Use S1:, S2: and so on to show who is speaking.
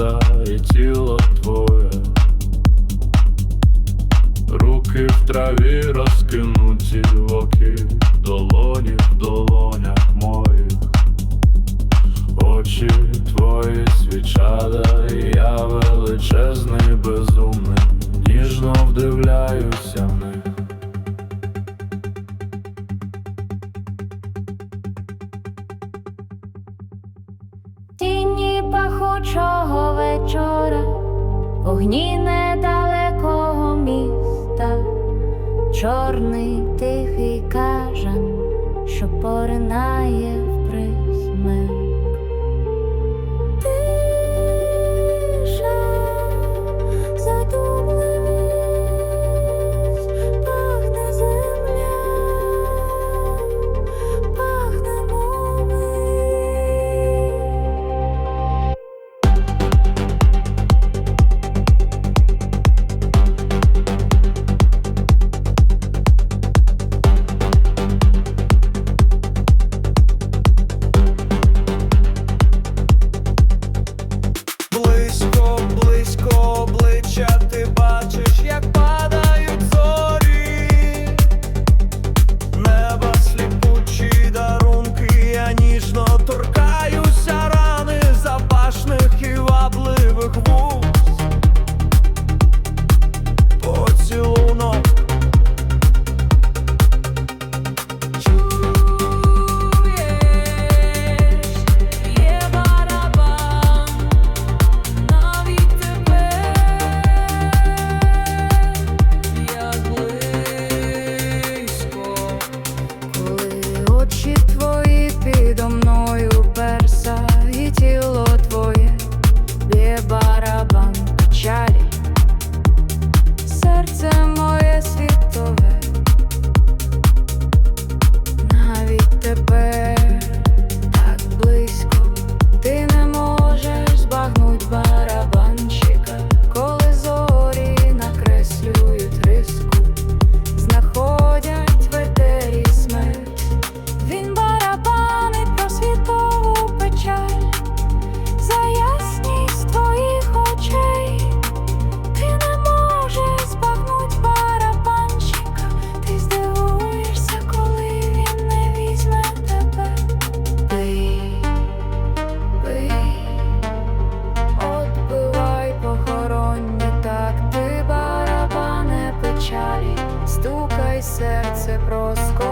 S1: мерцає тіло твоє, руки в траві розкинуті в оки, долоні в долонях моїх, очі твої свічада, і я величезний, безумний, ніжно вдивляюся в них.
S2: Тінь пахучого вечора, вогні недалекого міста, чорний тихий кажан, що поринає. тебе. conosco.